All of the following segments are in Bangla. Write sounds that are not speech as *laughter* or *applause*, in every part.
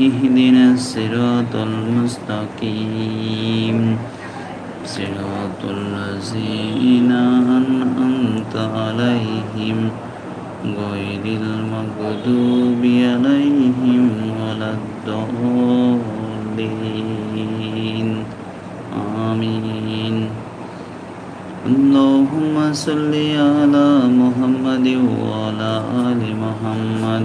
اهدنا الصراط المستقيم صراط الذين أنعمت عليهم غير المغضوب عليهم ولا الضالين آمين اللهم صل على محمد وعلى آل محمد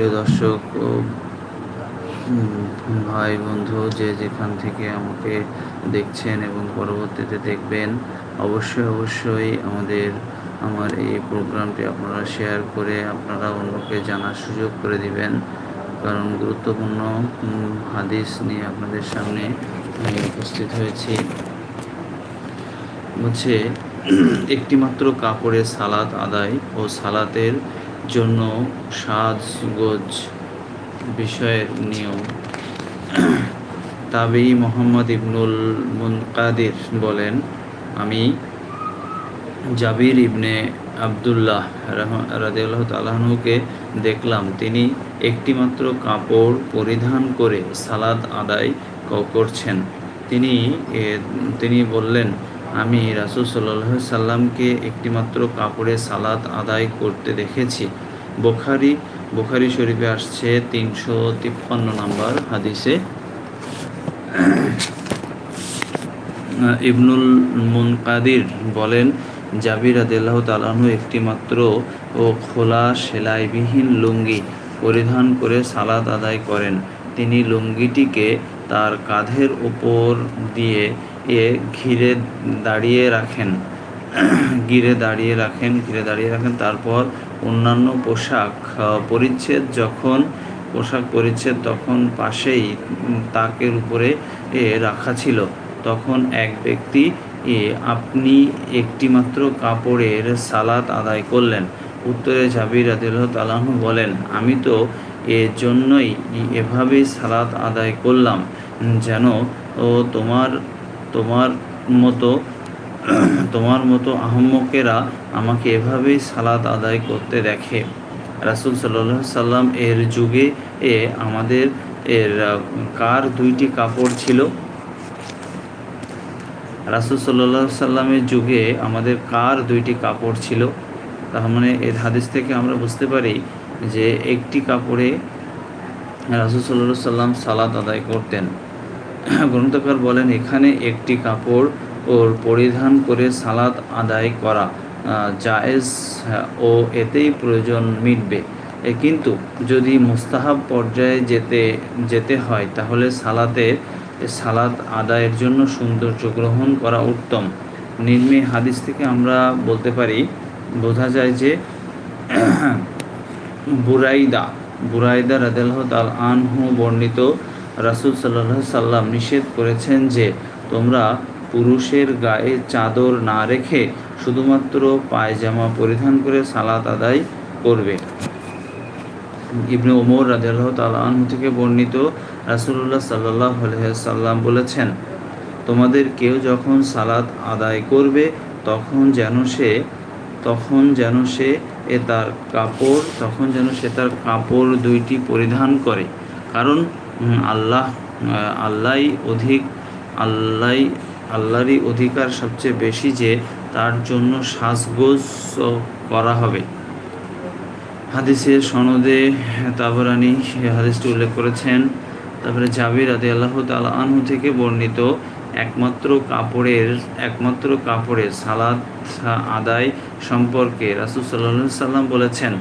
প্রিয় দর্শক ও ভাই বন্ধু যে যেখান থেকে আমাকে দেখছেন এবং পরবর্তীতে দেখবেন, অবশ্যই অবশ্যই আমাদের, আমার এই প্রোগ্রামটি আপনারা শেয়ার করে আপনারা অন্যকে জানার সুযোগ করে দিবেন। কারণ গুরুত্বপূর্ণ হাদিস নিয়ে আপনাদের সামনে উপস্থিত হয়েছি। বলছে একটিমাত্র কাপড়ে সালাত আদায় ও সালাতের জন্য সাজগোজ বিষয়ের নিয়ম। তাবেই মোহাম্মদ ইবনুল মুনকাদির বলেন, আমি জাবির ইবনে আবদুল্লাহ রাজিউল্লাহ তালাহনুকে দেখলাম। তিনি একটিমাত্র কাপড় পরিধান করে সালাদ আদায় করছেন। তিনি তিনি বললেন, আমি রাসুল সাল্লাহ সাল্লামকে একটিমাত্র কাপড়ে সালাদ আদায় করতে দেখেছি। বোখারি বোখারি শরীফে আসছে তিনশো তিপ্পান্ন নম্বর হাদিসে। ইবনুল মুনকাদির বলেন, জাবির আদিল্লাহ তালাহু একটিমাত্র ও খোলা সেলাইবিহীন লুঙ্গি পরিধান করে সালাদ আদায় করেন। তিনি লুঙ্গিটিকে তার কাঁধের ওপর দিয়ে এ ঘিরে দাঁড়িয়ে রাখেন। ঘিরে দাঁড়িয়ে রাখেন, ঘিরে দাঁড়িয়ে রাখেন, তারপর অন্যান্য পোশাক পরিচ্ছেদ যখন, পোশাক পরিচ্ছেদ তখন পাশেই তাকের উপরে রাখা ছিল। তখন এক ব্যক্তি আপনি একটিমাত্র কাপড়ের সালাত আদায় করলেন। উত্তরে জাবির আদিল্লাহ তালাহ বলেন, আমি তো এর জন্যই এভাবেই সালাত আদায় করলাম, যেন, ও তোমার তোমার মতো *clears throat* তোমার মতো আহম্মকেরা আমাকে এভাবেই সালাত আদায় করতে দেখে। রাসুল সাল্লাহ সাল্লাম এর যুগে এ আমাদের এর কার দুইটি কাপড় ছিল? রাসুল সাল্লাহ সাল্লামের যুগে আমাদের কার দুইটি কাপড় ছিল? তার মানে এর হাদিস থেকে আমরা বুঝতে পারি যে একটি কাপড়ে রাসুল সাল্লাহ সাল্লাম সালাত আদায় করতেন। *clears throat* গ্রন্থকার বলেন, এখানে একটি কাপড় ওর পরিধান করে সালাত আদায় করা জায়েজ, ও এতেই প্রয়োজন মিটবে। কিন্তু যদি মুস্তাহাব পর্যায়ে যেতে যেতে হয়, তাহলে সালাতের সালাত আদায়ের জন্য সৌন্দর্য গ্রহণ করা উত্তম। নিম্নে হাদিস থেকে আমরা বলতে পারি, বোঝা যায় যে *clears throat* বুরাইদা বুরাইদা রাদেলহ তাল আনহু বর্ণিত রাসুল সাল্লাহ সাল্লাম নিষেধ করেছেন যে তোমরা পুরুষের গায়ে চাদর না রেখে শুধুমাত্র পায়জামা পরিধান করে সালাত আদায় করবে। ইবনে ওমর রাজিয়াল্লাহ তালাহ থেকে বর্ণিত রাসুল্লাহ সাল্লাহ সাল্লাম বলেছেন, তোমাদের কেউ যখন সালাত আদায় করবে, তখন যেন সে, তখন যেন সে এ তার কাপড়, তখন যেন সে তার কাপড় দুইটি পরিধান করে। কারণ আল্লাহ আল্লাহ অধিক আল্লাহ আল্লাহরই অধিকার সবচেয়ে বেশি যে তার জন্য সাজগোজ করা হবে। হাদিসের সনদে তাবরানি হাদিসটি উল্লেখ করেছেন। তারপরে জাবির আদি আল্লাহ তালা আনহু থেকে বর্ণিত একমাত্র কাপড়ের একমাত্র কাপড়ের সালাদ আদায় সম্পর্কে রাসুল সাল্লাহ সাল্লাম বলেছেন,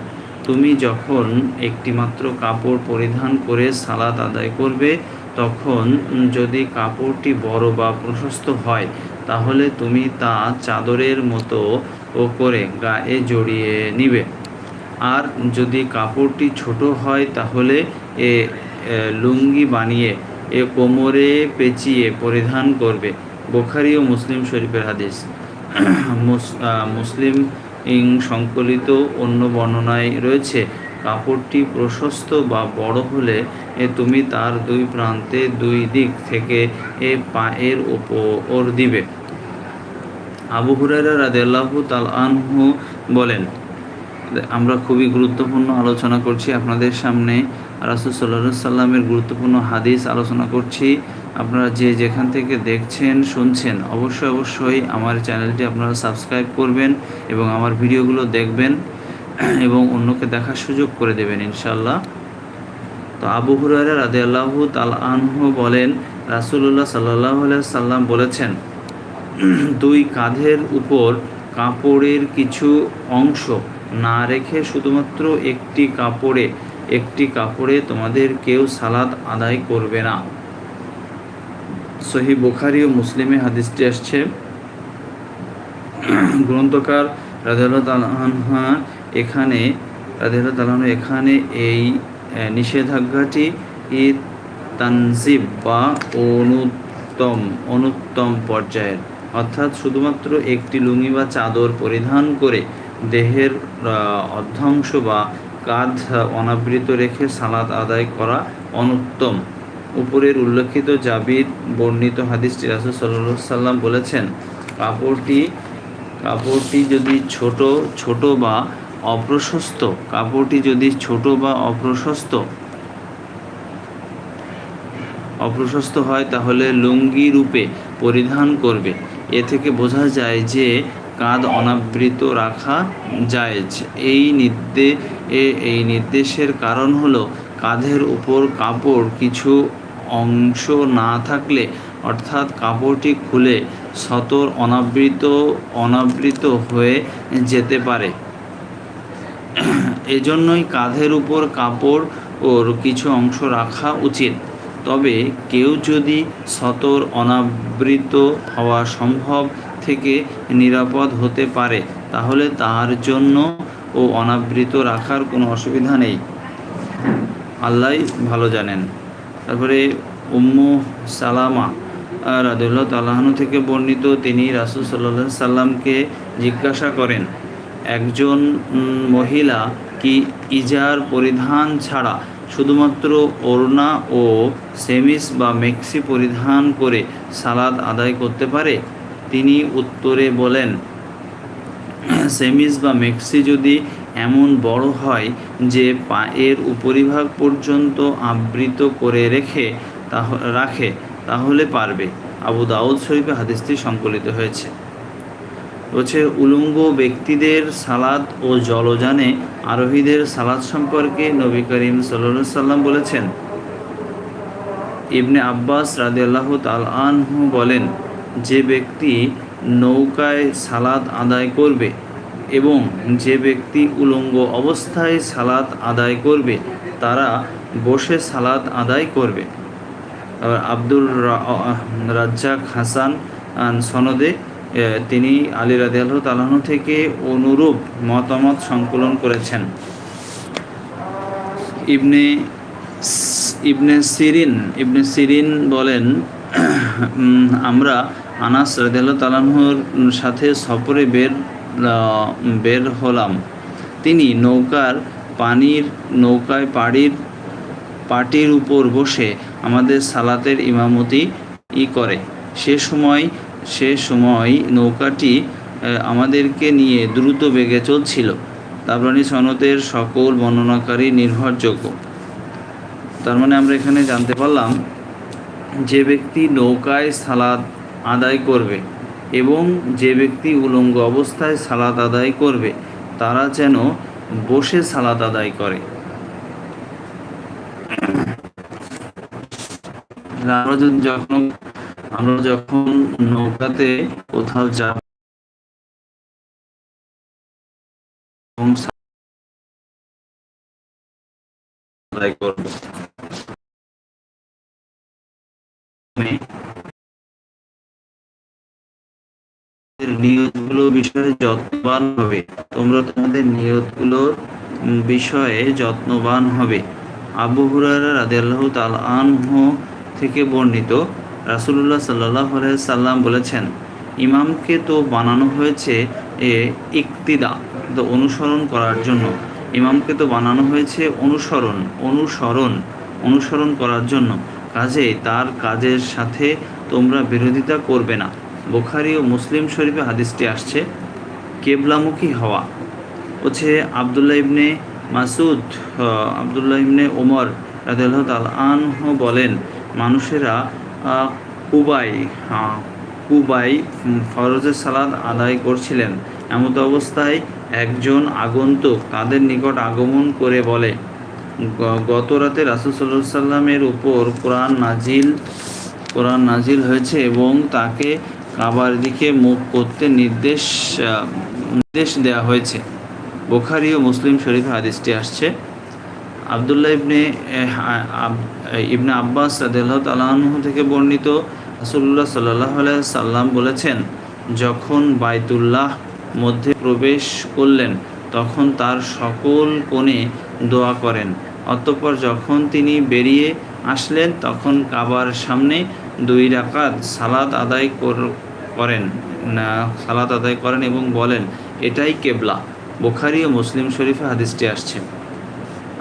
তুমি যখন একটি মাত্র কাপড় পরিধান করে সালাদ আদায় করবে তখন যদি কাপড়টি বড় বা প্রশস্ত হয়, তাহলে তুমি তা চাদরের মতো ও করে গায়ে জড়িয়ে নিবে। আর যদি কাপড়টি ছোট হয়, তাহলে এ লুঙ্গি বানিয়ে এ কোমরে পেঁচিয়ে পরিধান করবে। বোখারি ও মুসলিম শরীফের হাদিস। মুসলিম সংকলিত অন্য বর্ণনায় রয়েছে কাপড়টি প্রশস্ত বা বড় হলে তুমি তার দুই প্রান্তে দুই দিক থেকে এ পায়ের ওপর দিবে। আবু হুরায়রা রাদিয়াল্লাহু তাল আনহু বলেন, আমরা খুবই গুরুত্বপূর্ণ আলোচনা করছি আপনাদের সামনে। রাসুল সাল্লাহ সাল্লামের গুরুত্বপূর্ণ হাদিস আলোচনা করছি। আপনারা যে যেখান থেকে দেখছেন, শুনছেন, অবশ্যই অবশ্যই আমার চ্যানেলটি আপনারা সাবস্ক্রাইব করবেন এবং আমার ভিডিওগুলো দেখবেন। এবং অন্যকে দেখার সুযোগ করে দেবেন ইনশাল্লাহ তো আবু হুরায়রা রাদে আল্লাহ তাল আনহু বলেন রাসুল্লাহ সাল্লাহ সাল্লাম বলেছেন, দুই কাঁধের উপর কাপড়ের কিছু অংশ না রেখে শুধুমাত্র একটি কাপড়ে একটি কাপড়ে তোমাদের কেউ সালাদ আদায় করবে না। সহি বুখারি ও মুসলিমে হাদিসটি আসছে। গ্রন্থকার রাজিয়াল্লাহ তালহা এখানে রাজিয়াল্লাহ তালহ এখানে এই নিষেধাজ্ঞাটি তানজিব বা অনুত্তম অনুত্তম পর্যায়ের। অর্থাৎ শুধুমাত্র একটি লুঙ্গি বা চাদর পরিধান করে দেহের অর্ধাংশ বা কাঁধ অনাবৃত রেখে সালাদ আদায় করা অনুত্তম। উপরের উল্লেখিত জাবির বর্ণিত হাদিসটি রাসুল সাল্লাম বলেছেন, কাপড়টি কাপড়টি যদি ছোট ছোট বা অপ্রশস্ত, কাপড়টি যদি ছোট বা অপ্রশস্ত অপ্রশস্ত হয় তাহলে লুঙ্গি রূপে পরিধান করবে। এ থেকে বোঝা যায় যে কাঁধ অনাবৃত রাখা জায়েজ এই নির্দে এই নির্দেশের কারণ হলো কাঁধের উপর কাপড় কিছু অংশ না থাকলে অর্থাৎ কাপড়টি খুলে সতর অনাবৃত অনাবৃত হয়ে যেতে পারে। এজন্যই কাঁধের উপর কাপড় ওর কিছু অংশ রাখা উচিত। তবে কেউ যদি সতর অনাবৃত হওয়া সম্ভব থেকে নিরাপদ হতে পারে, তাহলে তার জন্য ও অনাবৃত রাখার কোনো অসুবিধা নেই। আল্লাহ ভালো জানেন। তারপরে উম্মু সালামা রাদুল্লাহ তালাহানু থেকে বর্ণিত তিনি রাসুল সাল্লাহ সাল্লামকে জিজ্ঞাসা করেন, একজন মহিলা কি ইজার পরিধান ছাড়া শুধুমাত্র ওড়না ও সেমিস বা মেক্সি পরিধান করে সালাদ আদায় করতে পারে? তিনি উত্তরে বলেন সেমিস বা মেক্সি যদি এমন বড় হয় যে পায়ের উপরিভাগ পর্যন্ত আবৃত করে রেখে, তাহ, রাখে তাহলে পারবে। আবু দাউদ শরীফে হাদিসটি সংকলিত হয়েছে। হচ্ছে উলঙ্গ ব্যক্তিদের সালাদ ও জলযানে আরোহীদের সালাদ সম্পর্কে নবী করিম সাল্লা সাল্লাম বলেছেন। ইবনে আব্বাস রাদিয়াল্লাহু তাল আনহু বলেন, যে ব্যক্তি নৌকায় সালাদ আদায় করবে এবং যে ব্যক্তি উলঙ্গ অবস্থায় সালাত আদায় করবে, তারা বসে সালাত আদায় করবে। আব্দুর রাজ্জাক হাসান সনদে তিনি আলী রাদিয়াল্লাহু তালাহু থেকে অনুরূপ মতামত সংকলন করেছেন। ইবনে ইবনে সিরিন ইবনে সিরিন বলেন আমরা আনাস রাদিয়াল্লাহু তালাহুর সাথে সফরে বের বের হলাম। তিনি নৌকার পানির, নৌকায় পাড়ির, পাটির উপর বসে আমাদের সালাতের ইমামতি ই করে। সে সময় সে সময় নৌকাটি আমাদেরকে নিয়ে দ্রুত বেগে চলছিল। তাবরানি সনদের সকল বর্ণনাকারী নির্ভরযোগ্য। তার মানে আমরা এখানে জানতে পারলাম, যে ব্যক্তি নৌকায় সালাদ আদায় করবে এবং যে ব্যক্তি উলঙ্গ অবস্থায় সালাদ আদায় করবে, তারা যেন বসে সালাদ আদায় করে। আমরা যখন আমরা যখন নৌকাতে কোথাও যাব আমি নিয়তগুলো বিষয়ে যত্নবান হবে। তোমরা তোমাদের নিয়তগুলোর বিষয়ে যত্নবান হবে। আবু হুরায়রা রাদিয়াল্লাহু তাআলা আনহু থেকে বর্ণিত, রাসূলুল্লাহ আলাইহি সাল্লাম বলেছেন, ইমামকে তো বানানো হয়েছে এ ইক্তিদা, তো অনুসরণ করার জন্য। ইমামকে তো বানানো হয়েছে অনুসরণ অনুসরণ অনুসরণ করার জন্য। কাজেই তার কাজের সাথে তোমরা বিরোধিতা করবে না। বোখারি ও মুসলিম শরীফে হাদিসটি আসছে, কেবলামুখী হওয়া। হচ্ছে Abdullah ibn Masud Abdullah ibn Omar তাআলা আনহু বলেন মানুষেরা কুবাই কুবাই ফরজের সালাদ আদায় করছিলেন। এমত অবস্থায় একজন আগন্তুক তাদের নিকট আগমন করে বলে গত রাতে রাসুল সাল্লাহ সাল্লামের উপর কোরআন নাজিল কোরআন নাজিল হয়েছে এবং তাকে কাবার দিকে মুখ করতে নির্দেশ নির্দেশ দেওয়া হয়েছে। বোখারি ও মুসলিম শরীফে হাদিসটি আসছে। আবদুল্লাহ ইবনে ইবনে আব্বাস রাদিয়াল্লাহু তাআলা আনহু থেকে বর্ণিত রাসূলুল্লাহ সাল্লাল্লাহু আলাইহি সাল্লাম বলেছেন, যখন বাইতুল্লাহ মধ্যে প্রবেশ করলেন, তখন তার সকল কোণে দোয়া করেন। অতঃপর যখন তিনি বেরিয়ে আসলেন, তখন কাবার সামনে দুই রাকাত সালাত আদায় কর- করেন সালাত আদায় করেন এবং বলেন, এটাই কেবলা। বুখারী ও মুসলিম শরীফে হাদিসটি আসছে।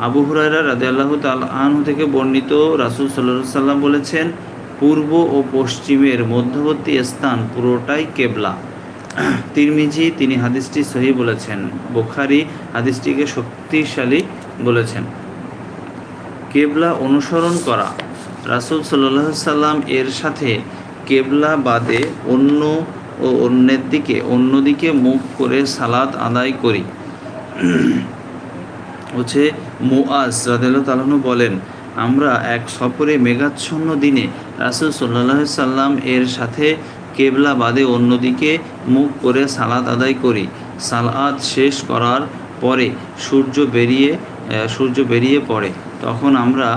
আবু হুরায়রা রাদিয়াল্লাহু তাআলা আনহু থেকে বর্ণিত রাসূল আলাইহি সাল্লাম বলেছেন, পূর্ব ও পশ্চিমের মধ্যবর্তী স্থান পুরোটাই কেবলা। তিরমিজি তিনি হাদিসটি সহি বলেছেন, বোখারি হাদিসটিকে শক্তিশালী বলেছেন। কেবলা অনুসরণ করা। রাসূল আলাইহি সাল্লাম এর সাথে কেবলা বাদে অন্য ও অন্যের দিকে, অন্যদিকে মুখ করে সালাদ আদায় করি। হচ্ছে মুআজ রাদিয়াল্লাহু তাআলাহু বলেন, আমরা এক সফরে মেঘাচ্ছন্ন দিনে রাসূল আলাইহি সাল্লাম এর সাথে কেবলা বাদে অন্যদিকে মুখ করে সালাত আদায় করি। সালাত শেষ করার পরে সূর্য বেরিয়ে সূর্য বেরিয়ে পড়ে। তখন আমরা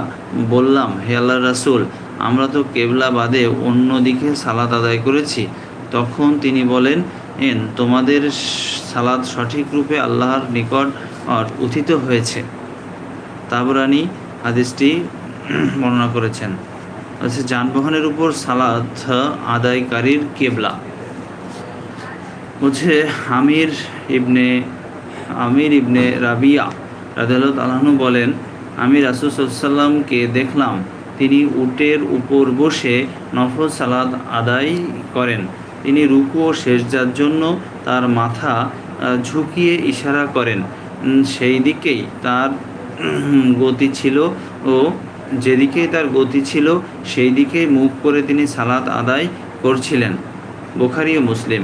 বললাম, হে আল্লাহ রাসূল, আমরা তো কেবলা বাদে অন্যদিকে সালাত আদায় করেছি। তখন তিনি বলেন, এন, তোমাদের সালাদ সঠিক রূপে আল্লাহর নিকট আর উথিত হয়েছে। তাবরানি হাদিসটি বর্ণনা করেছেন। হচ্ছে যানবাহনের উপর সালাদ আদায়কারীর কেবলা। হচ্ছে আমির ইবনে আমির ইবনে রাবিয়া রাদিয়াল্লাহু তাআলাহু বলেন, আমি রাসূল সাল্লামকে দেখলাম, তিনি উটের উপর বসে নফল সালাদ আদায় করেন। তিনি রুকু ও সেজদার জন্য তার মাথা ঝুঁকিয়ে ইশারা করেন। সেই দিকেই তার গতি ছিল ও যেদিকেই তার গতি ছিল সেই দিকেই মুখ করে তিনি সালাত আদায় করছিলেন। বোখারি ও মুসলিম।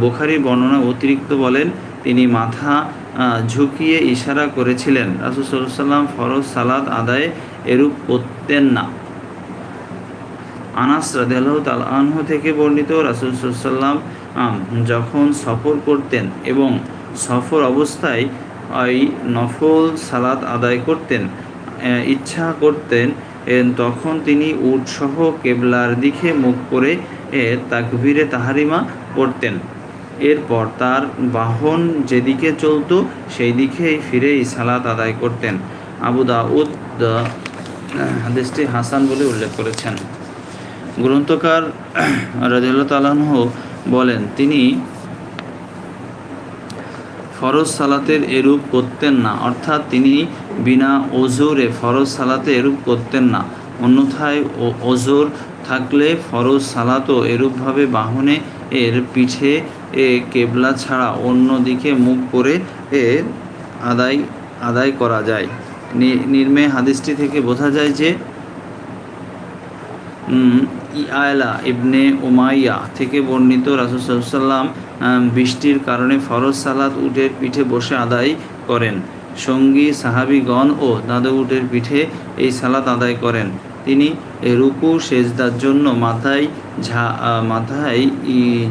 বোখারির বর্ণনা অতিরিক্ত বলেন, তিনি মাথা ঝুঁকিয়ে ইশারা করেছিলেন। রাসুল সাল্লাম ফরজ সালাদ আদায়ে এরূপ করতেন না। আনাস রাদিয়াল্লাহু তাআলা আনহু থেকে বর্ণিত রাসূল সাল্লাম যখন সফর করতেন এবং সফর অবস্থায় ওই নফল সালাত আদায় করতেন ইচ্ছা করতেন তখন তিনি উটসহ কেবলার দিকে মুখ করে এ, তাকবীরে তাহারিমা পড়তেন। এরপর তার বাহন যেদিকে চলতো সেই দিকেই ফিরেই সালাত আদায় করতেন। আবু দাউদ হাদিসটি হাসান বলে উল্লেখ করেছেন। গ্রন্থকার রাজিউল্লাহ তালাহ বলেন তিনি ফরজ সালাতের এরূপ করতেন না। অর্থাৎ তিনি বিনা ওজোরে ফরজ সালাতে এরূপ করতেন না। অন্যথায় ও, ওজোর থাকলে ফরজ সালাতও এরূপভাবে বাহনে এর পিঠে এ কেবলা ছাড়া অন্য দিকে মুখ করে এ আদায় আদায় করা যায়। নির্মে হাদিসটি থেকে বোঝা যায় যে ইয়ালা ইবনে ওমাইয়া থেকে বর্ণিত রাসুসাল্লাম বৃষ্টির কারণে ফরজ সালাত উটের পিঠে বসে আদায় করেন। সঙ্গী, সাহাবিগণ ও দাদু উটের পিঠে এই সালাত আদায় করেন। তিনি রুকু, সেজদার জন্য মাথায় ঝা মাথায়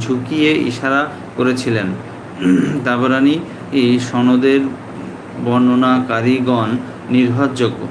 ঝুঁকিয়ে ইশারা করেছিলেন। তাবরানি সনদের বর্ণনাকারীগণ নির্ভরযোগ্য।